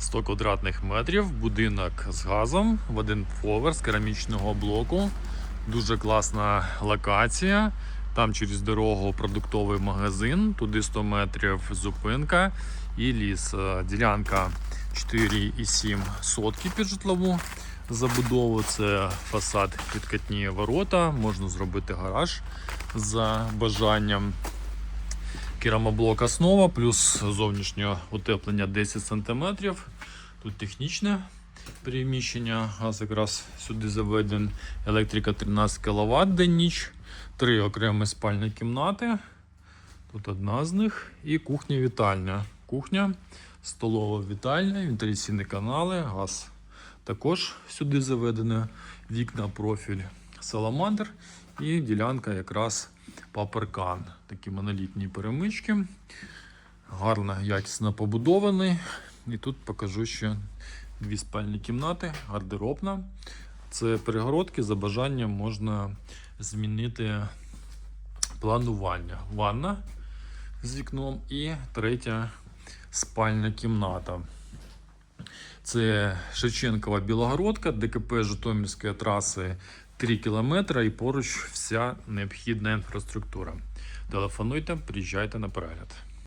100 квадратних метрів, будинок з газом в один поверх з керамічного блоку. Дуже класна локація. Там через дорогу продуктовий магазин, туди 100 метрів зупинка і ліс. Е, Ділянка 4,7 сотки під житлову забудову. Це фасад підкатні ворота, можна зробити гараж за бажанням. Керамоблок основа, плюс зовнішнє утеплення 10 см. Тут технічне приміщення, газ якраз сюди заведен. Електрика 13 кВт день ніч, три окремі спальні кімнати. Тут одна з них. І кухня-вітальня. Кухня, столова вітальня, вентиляційні канали, газ також сюди заведено. Вікна, профіль саламандр і ділянка якраз паперкан. Такі монолітні перемички. Гарно, якісно побудований. І тут покажу ще дві спальні кімнати, гардеробна. Це перегородки, за бажанням можна змінити планування. Ванна з вікном і третя спальня кімната. Це Шевченкова Білогородка, ДКП Житомирської траси 3 км і поруч вся необхідна інфраструктура. Телефонуйте, приїжджайте на перегляд.